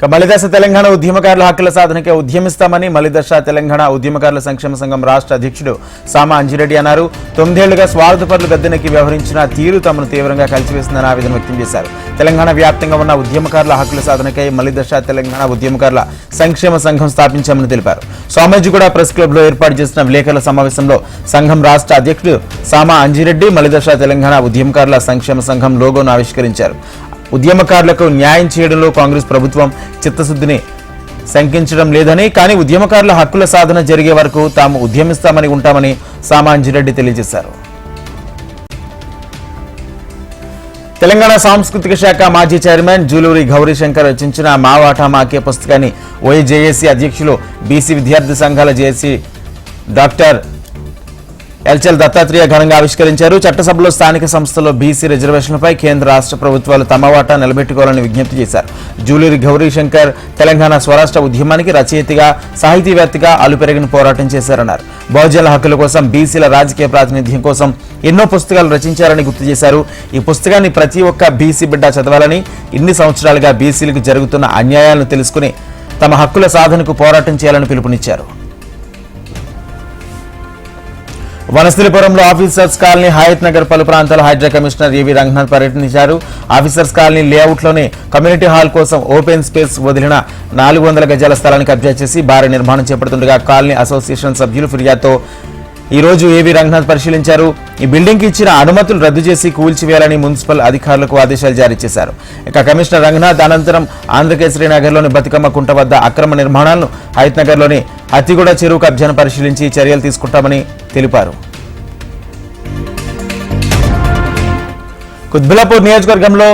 ఇక మలిదశ తెలంగాణ ఉద్యమకారుల హక్కుల సాధనకే ఉద్యమిస్తామని మలిదశ తెలంగాణ ఉద్యమకారుల సంక్షేమ సంఘం రాష్ట్ర అధ్యక్షుడు సామా అంజిరెడ్డి అన్నారు. తొమ్మిదేళ్ళుగా స్వార్థపరులు గద్దెనకి వ్యవహరించిన తీరు తమను తీవ్రంగా కలిసివేసిందని ఆవేదన వ్యక్తం చేశారు. తెలంగాణ వ్యాప్తంగా ఉన్న ఉద్యమకారుల హక్కుల సాధనకై మలిదశ తెలంగాణ ఉద్యమకారుల సంక్షేమ సంఘం స్థాపించామని తెలిపారు. సోమాజిగూడ ప్రెస్ క్లబ్లో ఏర్పాటు చేసిన విలేకరుల సమావేశంలో సంఘం రాష్ట్ర అధ్యక్షుడు సామా అంజిరెడ్డి మలిదశ తెలంగాణ ఉద్యమకారుల సంక్షేమ సంఘం లోగోను ఆవిష్కరించారు. ఉద్యమకారులకు న్యాయం చేయడంలో కాంగ్రెస్ ప్రభుత్వం చిత్తశుద్ధిని శంకించడం లేదని కానీ ఉద్యమకారుల హక్కుల సాధన జరిగే వరకు తాము ఉద్యమిస్తామని ఉంటామని సామాంజిరెడ్డి తెలియజేశారు. తెలంగాణ సాంస్కృతిక శాఖ మాజీ చైర్మన్ జూలూరి గౌరీశంకర్ రచించిన మా వాటా మాకే పుస్తకాన్ని ఓఏజేఏసీ అధ్యక్షులు బీసీ విద్యార్థి సంఘాల జేఏసీ డాక్టర్ ఎల్చల్ దత్తాత్రేయ ఘనంగా ఆవిష్కరించారు. చట్టసభలో స్థానిక సంస్థలో బీసీ రిజర్వేషన్లపై కేంద్ర రాష్ట్ర ప్రభుత్వాలు తమ వాటా నిలబెట్టుకోవాలని విజ్ఞప్తి చేశారు. జూలూరి గౌరీశంకర్ తెలంగాణ స్వరాష్ట్ర ఉద్యమానికి రచయితగా సాహితీవేత్తగా అలుపెరగిన పోరాటం చేశారన్నారు. బహుజనుల హక్కుల కోసం బీసీల రాజకీయ ప్రాతినిధ్యం కోసం ఎన్నో పుస్తకాలు రచించారని గుర్తు చేశారు. ఈ పుస్తకాన్ని ప్రతి ఒక్క బీసీ బిడ్డ చదవాలని ఇన్ని సంవత్సరాలుగా బీసీలకు జరుగుతున్న అన్యాయాలను తెలుసుకుని తమ హక్కుల సాధనకు పోరాటం చేయాలని పిలుపునిచ్చారు. వనస్థలిపురంలో ఆఫీసర్స్ కాలనీ హయత్ నగర్ పలు ప్రాంతాల హైడ్రా కమిషనర్ ఏవి రంగనాథ్ పర్యటించారు. ఆఫీసర్స్ కాలనీ లేఅవుట్లోనే కమ్యూనిటీ హాల్ కోసం ఓపెన్ స్పేస్ వదిలిన నాలుగు వందల గజాల స్థలాన్ని కబ్జా చేసి భారీ నిర్మాణం చేపడుతుండగా కాలనీ అసోసియేషన్ సభ్యులు ఫిర్యాదుతో ఈ రోజు ఏవి రంగనాథ్ పరిశీలించారు. ఈ బిల్డింగ్కి ఇచ్చిన అనుమతులు రద్దు చేసి కూల్చివేయాలని మున్సిపల్ అధికారులకు ఆదేశాలు జారీ చేశారు. ఇక కమిషనర్ రంగనాథ్ అనంతరం ఆంధ్రకేసరి నగర్లోని బతుకమ్మ కుంట వద్ద అక్రమ నిర్మాణాలను హైత్ నగర్లోని అతిగూడ చెరువు కబ్జాను పరిశీలించి చర్యలు తీసుకుంటామని తెలిపారు. కుద్బులాపూర్ నియోజకవర్గంలో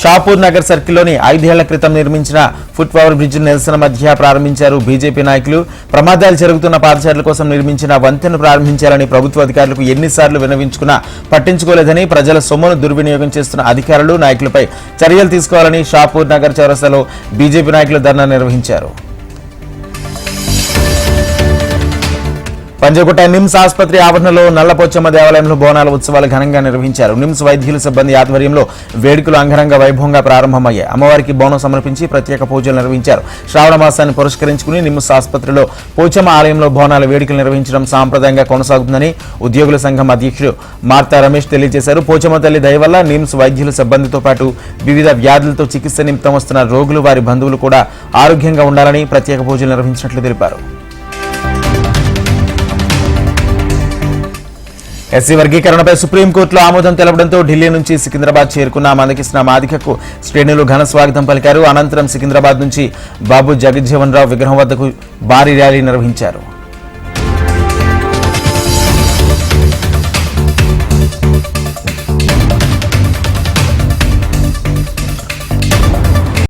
షాపూర్ నగర్ సర్కిల్లోని ఐదేళ్ళ క్రితం నిర్మించిన ఫుట్ ఓవర్ బ్రిడ్జ్ నిరసన మధ్య ప్రారంభించారు బీజేపీ నాయకులు. ప్రమాదాలు జరుగుతున్న పాదచారుల కోసం నిర్మించిన వంతెన ప్రారంభించాలని ప్రభుత్వ అధికారులకు ఎన్నిసార్లు వినవించుకున్నా పట్టించుకోలేదని ప్రజల సొమ్మును దుర్వినియోగం చేస్తున్న అధికారులు నాయకులపై చర్యలు తీసుకోవాలని షాపూర్ నగర్ చౌరస్తాలో బీజేపీ నాయకులు ధర్నా నిర్వహించారు. పంజగుట్ట నిమ్స్ ఆసుపత్రి ఆవరణలో నల్లపోచమ్మ దేవాలయంలో బోనాల ఉత్సవాలు ఘనంగా నిర్వహించారు. నిమ్స్ వైద్యుల సిబ్బంది ఆధ్వర్యంలో వేడుకలు అంగరంగ వైభవంగా ప్రారంభమయ్యాయి. అమ్మవారికి బోనం సమర్పించి ప్రత్యేక పూజలు నిర్వహించారు. శ్రావణ మాసాన్ని పురస్కరించుకుని నిమ్స్ ఆసుపత్రిలో పోచమ్మ ఆలయంలో బోనాల వేడుకలు నిర్వహించడం సాంప్రదాయంగా కొనసాగుతుందని ఉద్యోగుల సంఘం అధ్యక్షుడు మార్తా రమేష్ తెలియజేశారు. పోచమ్మ తల్లి దయ వల్ల నిమ్స్ వైద్యుల సిబ్బందితో పాటు వివిధ వ్యాధులతో చికిత్స నిమిత్తం వస్తున్న రోగులు వారి బంధువులు కూడా ఆరోగ్యంగా ఉండాలని ప్రత్యేక పూజలు నిర్వహించినట్లు తెలిపారు. ఎస్సీ వర్గీకరణపై సుప్రీంకోర్టులో ఆమోదం తెలపడంతో ఢిల్లీ నుంచి సికింద్రాబాద్ చేరుకున్న మందకృష్ణ మాదికకు శ్రేణులు ఘన స్వాగతం పలికారు. అనంతరం సికింద్రాబాద్ నుంచి బాబు జగజ్జీవన్ రావు విగ్రహం వద్దకు భారీ ర్యాలీ నిర్వహించారు.